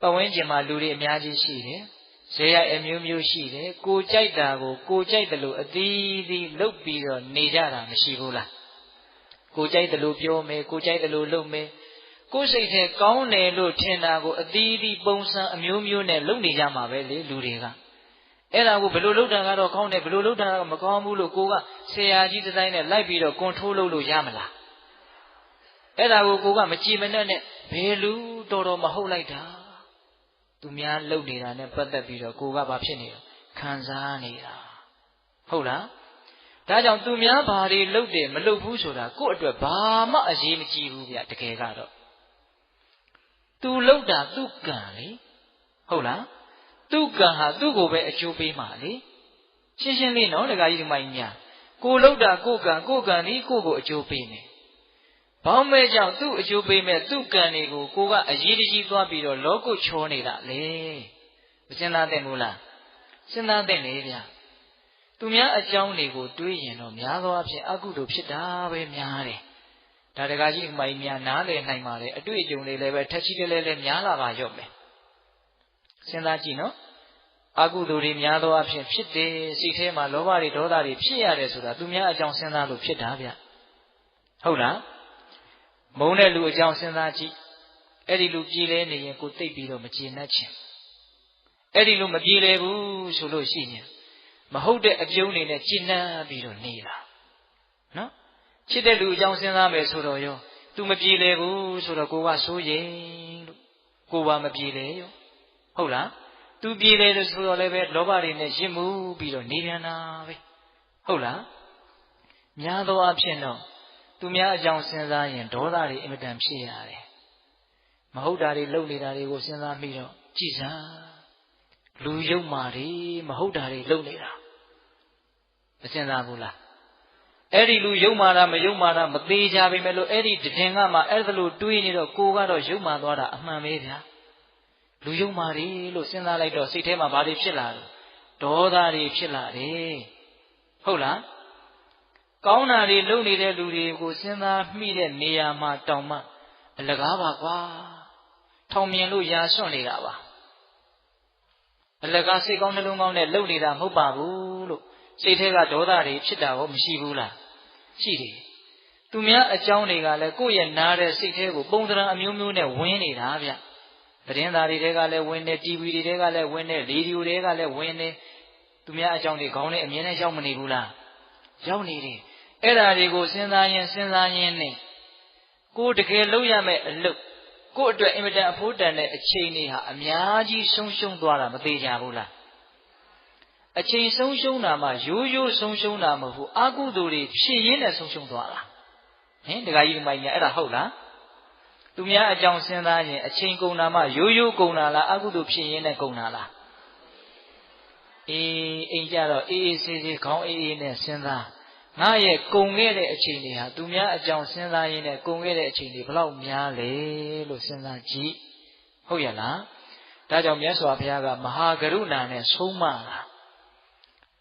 ပတ်ဝန်းကျင်မှာလူတွေအများကြီးရှိတယ်ဇေယျအမျိုးမျိုးရှိတယ်ကိုကြိုက်တာကိုကိုကြိုက်တယ်လို့အသီးသီးလုပ်ပြီးတော့နေကြတာမရှိဘူးလားကိုကြိုက်တယ်လို့ပြောမယ်ကိုကြိုက်တယ်လို့လုပ်မယ်ကိုယ်စိတ်ထဲကောင်းတယ်လို့ထင်တာကိုအသီးသီးပုံစံအမျိုးမျိုးနဲ့လုပ်နေကြမှာပဲလေလူတွေကအဲ့ဒါကိုဘယ်လိုလုပ်တာကတော့ကောင်းတယ်ဘယ်လိုလုပ်တာကမကောင်းဘူးလို့ကိုကဆရာကြီးတစ်တိုင်းနဲ့လိုက်ပြီးတော့ကွန်ထရိုးလုပ်လို့ရမလားအဲ့ဒါကိုကိုကမကြည်မနဲ့နဲ့ဘယ်လူတော်တော်မဟုတ်လိုက်တာ သူများလုပ်နေတာနဲ့ပတ်သက်ပြီးတော့ကိုကဘာဖြစ်နေလဲခံစားနေတာဟုတ်လားဒါကြောင့်သူများဘာတွေလုပ်တယ်မလုပ်ဘူးဆိုတာကို့အတွက်ဘာမှအရေးမကြီးဘူးဗျတကယ်ကတော့သူလုပ်တာသူ့ကံလေဟုတ်လားသူ့ကံဟာသူ့ကိုပဲအကျိုးပေးမှာလေရှင်းရှင်းလေးနော်ဒကာကြီးဒီမိုင်းညာကိုလုပ်တာကိုကံကိုကံဒီကိုကိုအကျိုးပေးနေ ဘောင်းမဲကြောင့်သူ့အကျိုးပေးမဲ့သူ့ကံတွေကိုကိုကအရေးတကြီးသွားပြီးတော့လောကုချောနေတာလေမစဉ်းစားသင့်ဘူးလားစဉ်းစားသင့်လေဗျာသူများအကြောင်းတွေကိုတွေးရင်တော့များသောအားဖြင့်အကုသို့ဖြစ်တာပဲများတယ်ဒါတကားကြီးအမိုင်းများနားလည်နိုင်ပါလေအတွေ့အကြုံတွေလည်းပဲထက်ချီတယ်လည်းများလာပါရော့မယ်စဉ်းစားကြည့်နော်အကုသိုလ်တွေများသောအားဖြင့်ဖြစ်တယ်စိတ်ထဲမှာလောဘတွေဒေါသတွေဖြစ်ရတယ်ဆိုတာသူများအကြောင်းစဉ်းစားလို့ဖြစ်တာဗျဟုတ်လား မုန်းတဲ့လူအကြောင်းစဉ်းစားကြည့်အဲ့ဒီလူကြည်လဲနေရင်ကိုသိပ်ပြီးတော့မကြည်နှက်ချင်အဲ့ဒီလူမကြည်လဲဘူးဆိုလို့ရှိရင်မဟုတ်တဲ့အပြုံးတွေနဲ့ကြည်နှက်ပြီးတော့နေတာနော်ချစ်တဲ့လူအကြောင်းစဉ်းစားမယ်ဆိုတော့ရော तू မကြည်လဲဘူးဆိုတော့ကိုကစိုးရင်လို့ကိုပါမကြည်လဲရောဟုတ်လား तू ကြည်လဲလို့ဆိုတော့လည်းပဲလောဘတွေနဲ့ရစ်မှုပြီးတော့နေပြန်တာပဲဟုတ်လားများသောအားဖြင့်တော့ သူများအကြောင်းစဉ်းစားရင်ဒေါသတွေအင်မတန်ဖြစ်ရတယ်မဟုတ်တာတွေလုပ်နေတာတွေကိုစဉ်းစားမိတော့ကြည်စားလူယုံမာတွေမဟုတ်တာတွေလုပ်နေတာမစဉ်းစားဘူးလားအဲ့ဒီလူယုံမာတာမယုံမာတာမသေးကြပါပဲလို့အဲ့ဒီတည်ငါမှအဲ့ဒါလို့တွေးနေတော့ကိုကတော့ယုံမာသွားတာအမှန်ပဲဗျာလူယုံမာတွေလို့စဉ်းစားလိုက်တော့စိတ်ထဲမှာဘာတွေဖြစ်လာလဲဒေါသတွေဖြစ်လာတယ်ဟုတ်လား ကောင်းတာတွေလုပ်နေတဲ့လူတွေကိုစဉ်းစားမိတဲ့နေရာမှာတောင်မှအလကားပါကွာထောင်မြင်လို့ရာစွန့်နေတာပါအလကားစိတ်ကောင်းနှလုံးကောင်းနဲ့လုပ်နေတာမဟုတ်ပါဘူးလို့စိတ်ထဲကဒေါသတွေဖြစ်တာကိုမရှိဘူးလားရှိတယ်သူများအကြောင်းတွေကလည်းကိုယ့်ရဲ့နားတဲ့စိတ်ထဲကိုပုံသဏ္ဍာန်အမျိုးမျိုးနဲ့ဝင်နေတာဗျသတင်းသားတွေကလည်းဝင်နေ TV တွေကလည်းဝင်နေရေဒီယိုတွေကလည်းဝင်နေသူများအကြောင်းတွေခေါင်းနဲ့အမြင်နဲ့ရောက်မနေဘူးလားရောက်နေတယ် အဲ့ဓာတွေကိုစဉ်းစားရင်စဉ်းစားရင်နဲ့ကိုတကယ်လုပ်ရမယ့်အလုပ်ကို့အတွက်အင်မတန်အဖို့တန်တဲ့အချိန်တွေဟာအများကြီးဆုံးရှုံးသွားတာမသေးကြဘူးလားအချိန်ဆုံးရှုံးတာမှရိုးရိုးဆုံးရှုံးတာမဟုတ်ဘူးအာကုသိုလ်တွေဖြစ်ရင်းနဲ့ဆုံးရှုံးသွားတာဟင်ဒကာကြီးဒီမိုင်းညာအဲ့ဒါဟုတ်လားသူများအကြောင်းစဉ်းစားရင်အချိန်ကုန်တာမှရိုးရိုးကုန်တာလားအာကုသိုလ်ဖြစ်ရင်းနဲ့ကုန်တာလားအေးအိမ်ကြတော့အေးအေးဆေးဆေးခေါင်းအေးအေးနဲ့စဉ်းစား ငါရဲ့ကုံခဲ့တဲ့အချိန်တွေဟာသူများအကြောင်းစဉ်းစားရင်းနဲ့ကုံခဲ့တဲ့အချိန်တွေဘလောက်များလဲလို့စဉ်းစားကြည့်ဟုတ်ရလားဒါကြောင့်မြတ်စွာဘုရားကမဟာကရုဏာနဲ့ဆုံးမတာ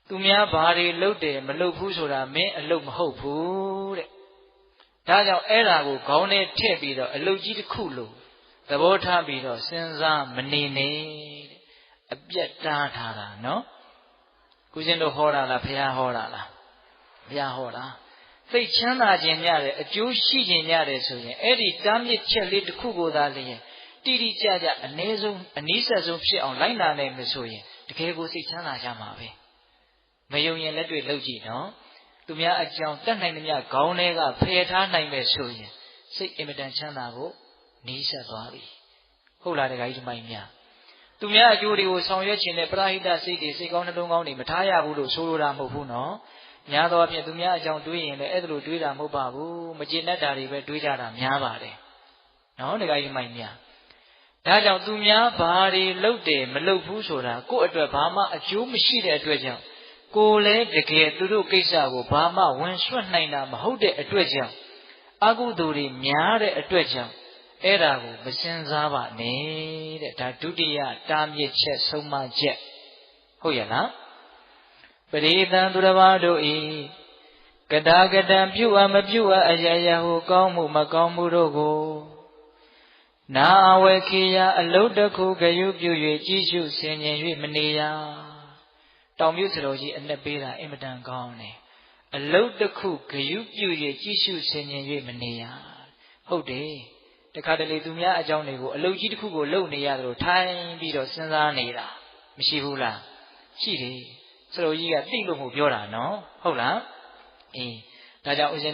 သူများဘာတွေလုပ်တယ်မလုပ်ဘူးဆိုတာမင်းအလုပ်မဟုတ်ဘူးတဲ့ဒါကြောင့်အဲ့ဒါကိုခေါင်းထဲထည့်ပြီးတော့အလုပ်ကြီးတစ်ခုလို့သဘောထားပြီးတော့စဉ်းစားမနေနဲ့တဲ့အပြတ်တားထားတာနော်ကုရှင်တို့ဟောတာလားဘုရားဟောတာလား ဘုရားဟောတာစိတ်ချမ်းသာခြင်းရတယ်အကျိုးရှိခြင်းရတယ်ဆိုရင်အဲ့ဒီတားမြစ်ချက်လေးတစ်ခုကိုသာလျင်တိတိကျကျအ ਨੇ ဆုံးအနည်းဆက်ဆုံးဖြစ်အောင်လိုက်နာနိုင်မယ်ဆိုရင်တကယ်ကိုစိတ်ချမ်းသာကြမှာပဲမယုံရင်လက်တွေ့လုပ်ကြည့်နော်သူများအကြောင်းတတ်နိုင်သမျှခေါင်းထဲကဖယ်ထားနိုင်မယ်ဆိုရင်စိတ်အင်မတန်ချမ်းသာဖို့နီးစပ်သွားပြီဟုတ်လားတခါကြီးဒီမိုင်းများသူများအကျိုးတွေကိုဆောင်ရွက်ခြင်းနဲ့ပရာဟိတစိတ်တွေစိတ်ကောင်းနှလုံးကောင်းတွေမထားရဘူးလို့ဆိုလိုတာမဟုတ်ဘူးနော် များသောအားဖြင့်သူများအကြောင်းတွေးရင်လည်းအဲ့ဒါလိုတွေးတာမဟုတ်ပါဘူးမကျေနပ်တာတွေပဲတွေးကြတာများပါတယ်နော်တခါကြီးမိုင်းများဒါကြောင့်သူများဘာတွေလုပ်တယ်မလုပ်ဘူးဆိုတာကိုယ့်အတွက်ဘာမှအကျိုးမရှိတဲ့အတွက်ကြောင့်ကိုယ်လည်းတကယ်သူတို့ကိစ္စကိုဘာမှဝင်ဆွတ်နိုင်တာမဟုတ်တဲ့အတွက်ကြောင့်အကုသိုလ်တွေများတဲ့အတွက်ကြောင့်အဲ့ဒါကိုမစင်စားပါနဲ့တဲ့ဒါဒုတိယတားမြစ်ချက်ဆုံးမချက်ဟုတ်ရဲ့လား ပရိသံသူတစ်ပါးတို့ဤကတာကတံပြုအပ်မပြုအပ်အယယဟုကောင်းမှုမကောင်းမှုတို့ကိုနာဝေခေယအလုတ်တစ်ခုဂယုပြု၍ကြီးစုဆင်ញင်၍မနေရတောင်မြုပ်စတော်ကြီးအနှစ်ပေးတာအင်မတန်ကောင်းတယ်အလုတ်တစ်ခုဂယုပြု၍ကြီးစုဆင်ញင်၍မနေရဟုတ်တယ်တခါတလေသူများအကြောင်းတွေကိုအလုတ်ကြီးတစ်ခုကိုလုံနေရတယ်လို့ထိုင်ပြီးတော့စဉ်းစားနေတာမရှိဘူးလားရှိတယ် စတော်ကြီးကသိလို့မို့ပြောတာနော်ဟုတ်လားအေးဒါကြောင့်ဦးဇင်း